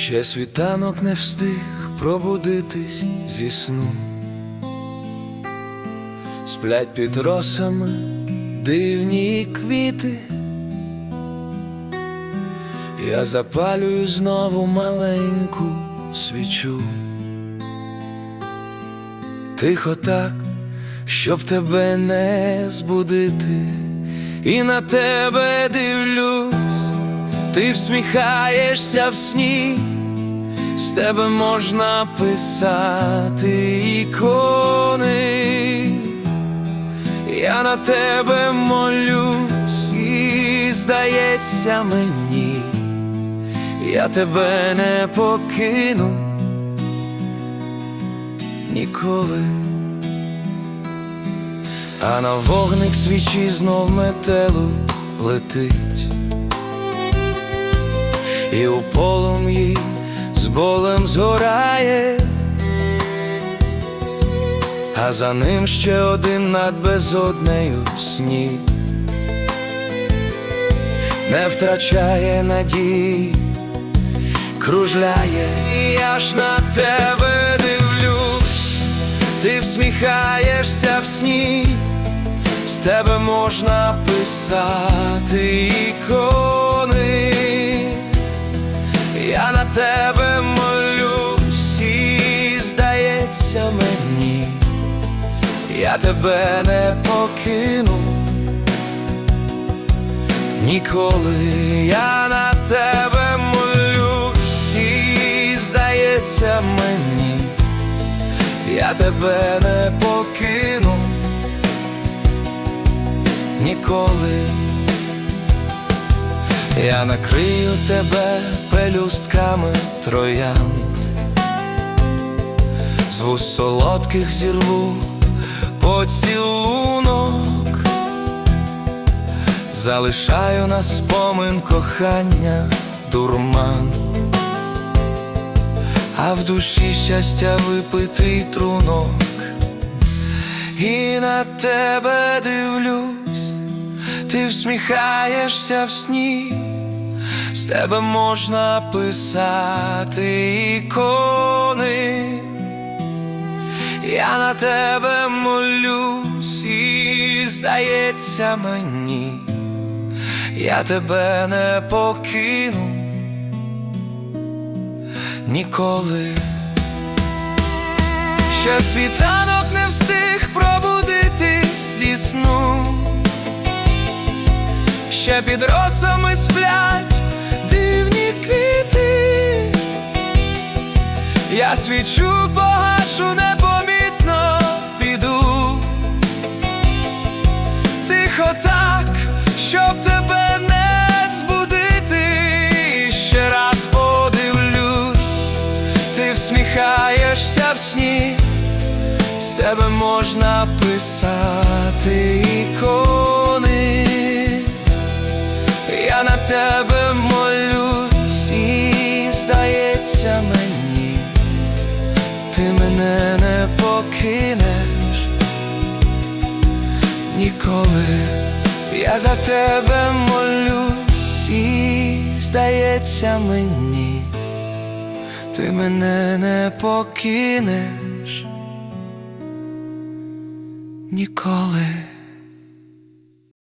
Ще світанок не встиг пробудитись зі сну, сплять під росами дивні квіти. Я запалюю знову маленьку свічу. Тихо так, щоб тебе не збудити, і на тебе дивлюсь, ти всміхаєшся в сні, з тебе можна писати ікони, я на тебе молюсь, і здається мені, я тебе не покину ніколи. А на вогник свічі знов метелу летить, і у полум'ї з болем згорає, а за ним ще один над безоднею сніг. Не втрачає надії, кружляє, я ж на тебе дивлюсь, ти всміхаєшся в сні, з тебе можна писати ікони, тебе молюсь, і здається мені, я тебе не покину. Ніколи. Я на тебе молюсь, і здається мені, я тебе не покину. Ніколи. Я накрию тебе пелюстками троянд, з солодких зірву поцілунок, залишаю на спомин кохання дурман, а в душі щастя випитий трунок, і на тебе дивлюсь, ти всміхаєшся в сні, з тебе можна писати ікони. Я на тебе молюсь, і здається мені, я тебе не покину ніколи. Ще світанок не встиг пробудитись зі сну, ще під росами сплять Я свічу погашу непомітно піду. Тихо так, щоб тебе не збудити. Ще раз подивлюсь, ти всміхаєшся в сні, з тебе можна писати ікони. Я на тебе покинеш ніколи. Я за тебе молюсь, і здається мені, ти мене не покинеш ніколи.